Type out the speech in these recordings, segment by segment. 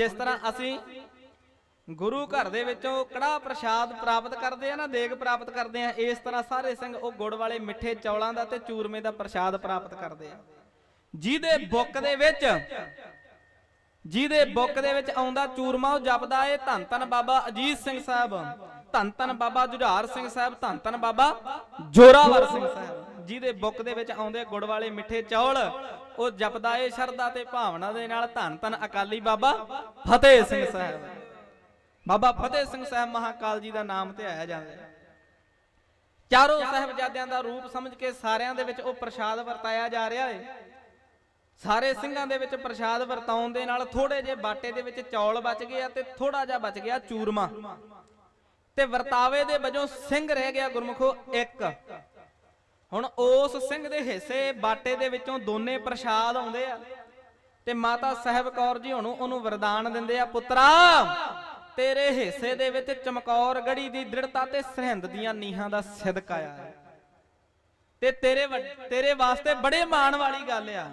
ਜਿਸ ਤਰ੍ਹਾਂ ਅਸੀਂ ਗੁਰੂ ਘਰ ਦੇ ਵਿੱਚੋਂ ਕੜਾ ਪ੍ਰਸ਼ਾਦ ਪ੍ਰਾਪਤ ਕਰਦੇ ਆ ਨਾ, ਦੇਗ ਪ੍ਰਾਪਤ ਕਰਦੇ ਆ ਇਸ ਤਰ੍ਹਾਂ ਸਾਰੇ ਸਿੰਘ ਉਹ ਗੁੜ ਵਾਲੇ ਮਿੱਠੇ ਚੌਲਾਂ ਦਾ ਤੇ ਚੂਰਮੇ ਦਾ ਪ੍ਰਸ਼ਾਦ ਪ੍ਰਾਪਤ ਕਰਦੇ ਆ। ਜਿਹਦੇ ਬੁੱਕ ਦੇ ਵਿੱਚ, ਜਿਹਦੇ ਬੁੱਕ ਦੇ ਵਿੱਚ ਆਉਂਦਾ ਚੂਰਮਾ, ਉਹ ਜਪਦਾ ਏ, ਧੰਨ ਧੰਨ ਬਾਬਾ ਅਜੀਤ ਸਿੰਘ ਸਾਹਿਬ, ਧੰਨ ਧੰਨ ਬਾਬਾ ਜੁਝਾਰ ਸਿੰਘ ਸਾਹਿਬ, ਧੰਨ ਧੰਨ ਬਾਬਾ ਜੋਰਾਵਰ ਸਿੰਘ ਸਾਹਿਬ। ਜਿਹਦੇ ਬੁੱਕ ਦੇ ਵਿੱਚ ਆਉਂਦੇ ਗੁੜ ਵਾਲੇ ਮਿੱਠੇ ਚੌਲ, ਉਹ ਜਪਦਾ ਏ ਸ਼ਰਧਾ ਤੇ ਭਾਵਨਾ ਦੇ ਨਾਲ ਧੰਨ ਧੰਨ ਅਕਾਲੀ ਬਾਬਾ ਫਤਿਹ ਸਿੰਘ ਸਾਹਿਬ। ਬਾਬਾ ਫਤਿਹ ਸਿੰਘ ਸਾਹਿਬ ਮਹਾਕਾਲ ਜੀ ਦਾ ਨਾਮ ਤੇ ਆਇਆ ਜਾਂਦਾ ਹੈ। ਚਾਰੋਂ ਸਾਹਿਬਜ਼ਾਦਿਆਂ ਦਾ ਰੂਪ ਸਮਝ ਕੇ ਸਾਰਿਆਂ ਦੇ ਵਿੱਚ ਉਹ ਪ੍ਰਸ਼ਾਦ ਵਰਤਾਇਆ ਜਾ ਰਿਹਾ ਹੈ ਸਾਰੇ ਸਿੰਘਾਂ ਦੇ ਵਿੱਚ ਪ੍ਰਸ਼ਾਦ ਵਰਤਾਉਣ ਦੇ ਨਾਲ ਥੋੜੇ ਜੇ ਬਾਟੇ ਦੇ ਵਿੱਚ ਚੌਲ ਬਚ ਗਏ ਆ ਤੇ ਥੋੜਾ ਜਿਹਾ ਬਚ ਗਿਆ ਚੂਰਮਾ। ਤੇ ਵਰਤਾਵੇ ਦੇ ਵਜੋਂ ਸਿੰਘ ਰਹਿ ਗਿਆ ਗੁਰਮੁਖੋ ਇੱਕ। ਹੁਣ ਉਸ ਸਿੰਘ ਦੇ ਹਿੱਸੇ ਬਾਟੇ ਦੇ ਵਿੱਚੋਂ ਦੋਨੇ ਪ੍ਰਸ਼ਾਦ ਆਉਂਦੇ ਆ ਤੇ ਮਾਤਾ ਸਾਹਿਬ ਕੌਰ ਜੀ ਹੁਣ ਉਹਨੂੰ ਵਰਦਾਨ ਦਿੰਦੇ ਆ, ਪੁੱਤਰਾ, ਤੇਰੇ ਹਿੱਸੇ ਦੇ ਵਿੱਚ ਚਮਕੌਰ ਗੜੀ ਦੀ ਦ੍ਰਿੜਤਾ ਤੇ ਸਰਹਿੰਦ ਦੀਆਂ ਨੀਹਾਂ ਦਾ ਸਿਦਕ ਆਇਆ ਹੈ। ਤੇ ਤੇਰੇ ਵੱਡ- ਤੇਰੇ ਵਾਸਤੇ ਬੜੇ ਮਾਣ ਵਾਲੀ ਗੱਲ ਆ।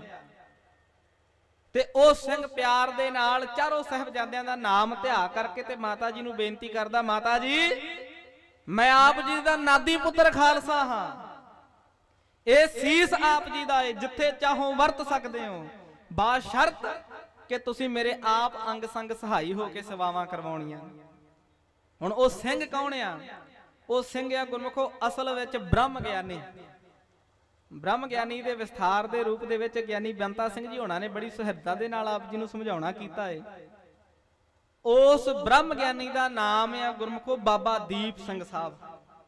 ਤੇ ਉਹ ਸਿੰਘ ਪਿਆਰ ਦੇ ਨਾਲ ਚਾਰੋਂ ਸਾਹਿਬਜ਼ਾਦਿਆਂ ਦਾ ਨਾਮ ਧਿਆ ਕਰਕੇ ਤੇ ਮਾਤਾ ਜੀ ਨੂੰ ਬੇਨਤੀ ਕਰਦਾ, ਮਾਤਾ ਜੀ, ਮੈਂ ਆਪ ਜੀ ਦਾ ਨਾਦੀ ਪੁੱਤਰ ਖਾਲਸਾ ਹਾਂ। ਇਹ ਸੀਸ ਆਪ ਜੀ ਦਾ ਏ, ਜਿੱਥੇ ਚਾਹੋ ਵਰਤ ਸਕਦੇ ਹੋ। ਬਾ ਸ਼ਰਤ ਕਿ ਤੁਸੀਂ ਮੇਰੇ ਆਪ ਅੰਗ ਸੰਗ ਸਹਾਈ ਹੋ ਕੇ ਸੇਵਾਵਾਂ ਕਰਵਾਉਣੀਆਂ। ਹੁਣ ਉਹ ਸਿੰਘ ਕੌਣ ਆ? ਉਹ ਸਿੰਘ ਆ ਗੁਰਮੁਖੋ, ਅਸਲ ਵਿੱਚ ਬ੍ਰਹਮ ਗਿਆਨੀ। ਬ੍ਰਹਮ ਗਿਆਨੀ ਦੇ ਵਿਸਥਾਰ ਦੇ ਰੂਪ ਦੇ ਵਿੱਚ ਗਿਆਨੀ ਬੇਅੰਤਾ ਸਿੰਘ ਜੀ ਹੋਣਾ ਨੇ ਬੜੀ ਸੁਹਿਰਦਤਾ ਦੇ ਨਾਲ ਆਪ ਜੀ ਨੂੰ ਸਮਝਾਉਣਾ ਕੀਤਾ ਏ। ਉਸ ਬ੍ਰਹਮ ਗਿਆਨੀ ਦਾ ਨਾਮ ਆ ਗੁਰਮੁਖੋ, ਬਾਬਾ ਦੀਪ ਸਿੰਘ ਸਾਹਿਬ।